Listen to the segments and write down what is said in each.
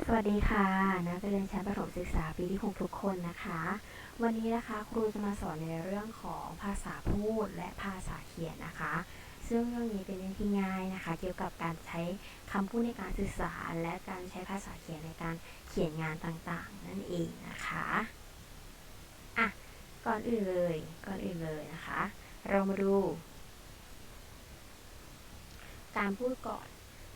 สวัสดีค่ะ นักเรียนชั้นประถมศึกษาปีที่ 6 ทุกคนนะคะ วันนี้นะคะครูจะมาสอนในเรื่องของภาษาพูดและภาษาเขียนนะคะ ซึ่งเรื่องนี้เป็นเรื่องที่ง่ายนะคะ เกี่ยวกับการใช้คำพูดในการสื่อสาร และการใช้ภาษาเขียนในการเขียนงานต่างๆ นั่นเองนะคะอะก่อนอื่นเลยก่อนอื่นเลยนะคะ เรามาดู การพูดก่อน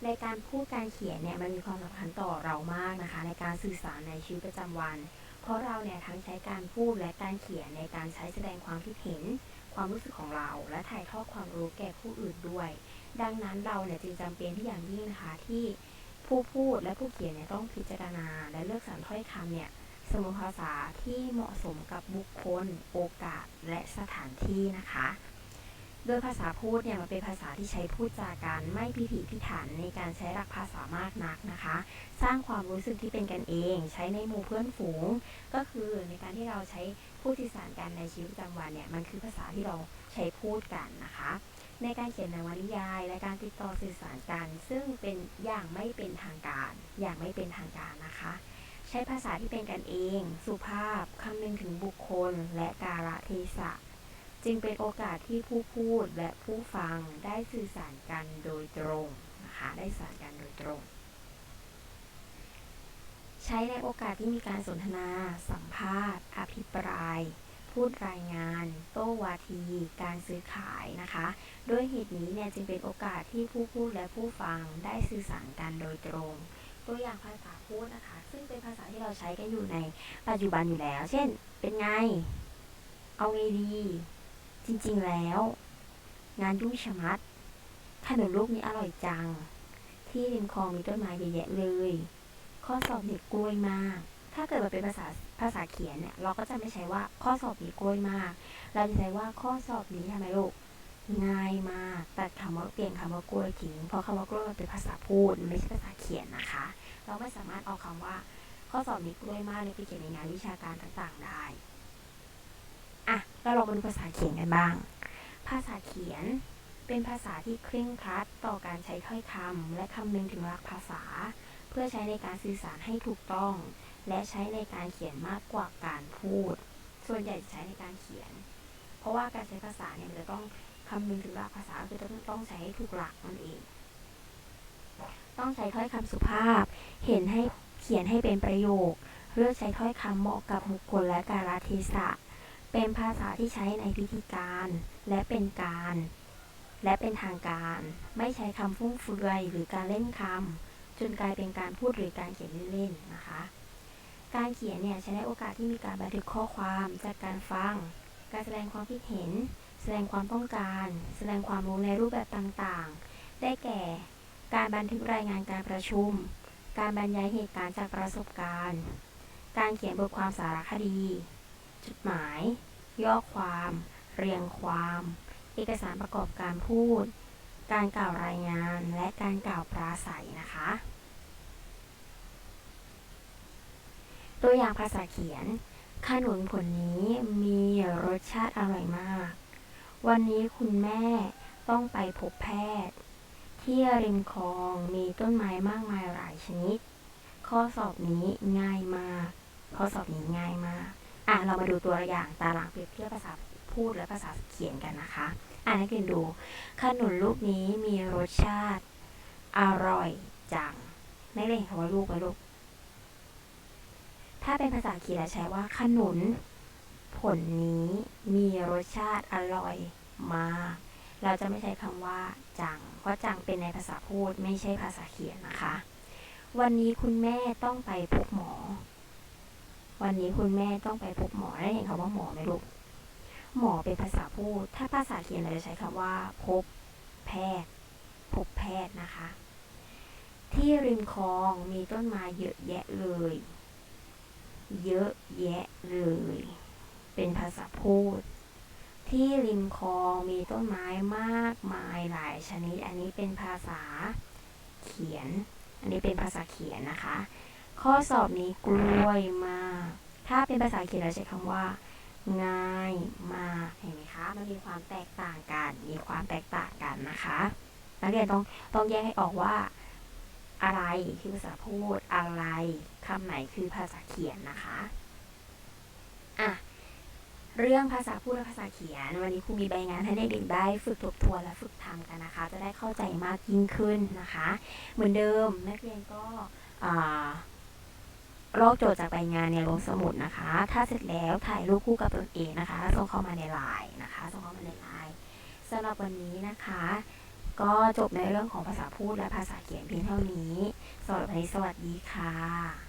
ในการพูดการเขียนเนี่ยมันมีความสำคัญต่อเรามากนะคะ ในการสื่อสารในชีวิตประจำวัน เพราะเราเนี่ยทั้งใช้การพูดและการเขียนในการใช้แสดงความคิดเห็น ความรู้สึกของเรา และถ่ายทอดความรู้แก่ผู้อื่นด้วย ดังนั้นเราเนี่ยจึงจำเป็นที่อย่างยิ่งนะคะที่ผู้พูดและผู้เขียนเนี่ยต้องพิจารณา และเลือกสรรถ้อยคำเนี่ยสมุภาษาที่เหมาะสมกับบุคคล โอกาส และสถานที่นะคะ โดยภาษาพูดเนี่ยมันเป็นภาษาที่ใช้พูดจากันไม่พิถีพิถันในการใช้หลักภาษามากนักนะคะ สร้างความรู้สึกที่เป็นกันเอง ใช้ในหมู่เพื่อนฝูง ก็คือในการที่เราใช้พูดสื่อสารกันในชีวิตประจำวันเนี่ยมันคือภาษาที่เราใช้พูดกันนะคะ ในการเขียนนวนิยาย และการติดต่อสื่อสารกัน ซึ่งเป็นอย่างไม่เป็นทางการ อย่างไม่เป็นทางการนะคะใช้ภาษาที่เป็นกันเอง สุภาพ คำนึงถึงบุคคล และกาลเทศะ จึงเป็นโอกาสที่ผู้พูดและผู้ฟังได้สื่อสารกันโดยตรงนะคะได้สื่อสารกันโดยตรง ใช้ในโอกาสที่มีการสนทนา สัมภาษณ์ อภิปราย พูดรายงาน โต้วาที การซื้อขายนะคะด้วยเหตุนี้เนี่ยจึงเป็นโอกาสที่ผู้พูดและผู้ฟังได้สื่อสารกันโดยตรงตัวอย่างภาษาพูดนะคะ ซึ่งเป็นภาษาที่เราใช้กันอยู่ในปัจจุบันอยู่แล้ว เช่น เป็นไง เอาไงดี จริงๆแล้ว งานยุ่งชะมัดขนมลูกนี้อร่อยจัง ที่ริมคลองมีต้นไม้เยอะแยะเลย ข้อสอบเด็กกล้วยมาก ถ้าเกิดมันเป็นภาษาภาษาเขียนเนี่ย เราก็จะไม่ใช้ว่าข้อสอบนี้กล้วยมาก เราจะใช้ว่าข้อสอบนี้ทำไมลูกง่ายมากตัดคำว่าเปลี่ยนคำว่ากล้วยทิ้งเพราะคำว่ากล้วยมันเป็นภาษาพูดไม่ใช่ภาษาเขียนนะคะ เราไม่สามารถเอาคำว่า ข้อสอบนี้กล้วยมากเนี่ยไปเขียนในงานวิชาการต่างๆได้ อะเรามาดูภาษาเขียนกันบ้าง ภาษาเขียนเป็นภาษาที่เคร่งครัดต่อการใช้ถ้อยคำและคำนึงถึงหลักภาษา เพื่อใช้ในการสื่อสารให้ถูกต้อง และใช้ในการเขียนมากกว่าการพูด ส่วนใหญ่ใช้ในการเขียน เพราะว่าการใช้ภาษาเนี่ยมันจะต้องคำนึงถึงหลักภาษาคือต้องต้องใช้ให้ถูกหลักนั่นเอง ต้องใช้ถ้อยคำสุภาพ เห็นให้เขียนให้เป็นประโยค เลือกใช้ถ้อยคำเหมาะกับบุคคลและกาลเทศะ เป็นภาษาที่ใช้ในพิธีการ และเป็นการ และเป็นทางการ ไม่ใช้คำฟุ่มเฟือยหรือการเล่นคำจนกลายเป็นการพูดหรือการเขียนเล่นๆนะคะ การเขียนเนี่ยใช้ในโอกาสที่มีการบันทึกข้อความจากการฟัง การแสดงความคิดเห็น แสดงความต้องการ แสดงความรู้ในรูปแบบต่างๆ ได้แก่ การบันทึกรายงานการประชุม การบรรยายเหตุการณ์จากประสบการณ์ การเขียนบทความสารคดี จดหมาย ย่อความ เรียงความ เอกสารประกอบการพูด การกล่าวรายงานและการกล่าวปราศัยนะคะ ตัวอย่างภาษาเขียน ขนุนผลนี้มีรสชาติอร่อยมาก วันนี้คุณแม่ต้องไปพบแพทย์ ที่ริมคลองมีต้นไม้มากมายหลายชนิด ข้อสอบนี้ง่ายมาก ข้อสอบนี้ง่ายมาก อะเรามาดูตัวอย่างตารางเปรียบเทียบภาษาพูดและภาษาเขียนกันนะคะ อะนักเรียนดู ขนุนลูกนี้มีรสชาติอร่อยจังนักเรียนคำว่าลูกไหมลูก ถ้าเป็นภาษาเขียนจะใช้ว่า ขนุน ผลนี้มีรสชาติอร่อยมาก เราจะไม่ใช้คำว่าจัง เพราะจังเป็นในภาษาพูดไม่ใช่ภาษาเขียนนะคะ วันนี้คุณแม่ต้องไปพบหมอ วันนี้คุณแม่ต้องไปพบหมอได้เห็นคำว่าหมอไหมลูกหมอเป็นภาษาพูด ถ้าภาษาเขียนเราจะใช้คำว่า พบแพทย์ พบแพทย์นะคะ ที่ริมคลองมีต้นไม้เยอะแยะเลย เยอะแยะเลย เป็นภาษาพูด ที่ริมคลองมีต้นไม้มากมายหลายชนิด อันนี้เป็นภาษาเขียน อันนี้เป็นภาษาเขียนนะคะ ข้อสอบนี้กล้วยมาก ถ้าเป็นภาษาเขียนเราใช้คำว่า ง่ายมากเห็นไหมคะ มันมีความแตกต่างกัน มีความแตกต่างกันนะคะ นักเรียนต้องต้องแยกให้ออกว่าออะไรคือภาษาพูดอะไรคำไหนคือภาษาเขียนนะคะอะเรื่องภาษาพูดและภาษาเขียน วันนี้ครูมีใบงานให้เด็กๆได้ฝึกทบทวนและฝึกทำกันนะคะ จะได้เข้าใจมากยิ่งขึ้นนะคะ เหมือนเดิมนักเรียนก็อ่า ลอกโจทย์จากใบงานในี่ยลงสมุดนะคะ ถ้าเสร็จแล้วถ่ายรูปคู่กับตนเองนะคะส่งเข้ามาในไลน์นะคะส่งเข้ามาในไลน์สำหรับวันนี้นะคะ ก็จบในเรื่องของภาษาพูดและภาษาเขียนเพียงเท่านี้สำหรับวันนี้สวัสดีค่ะ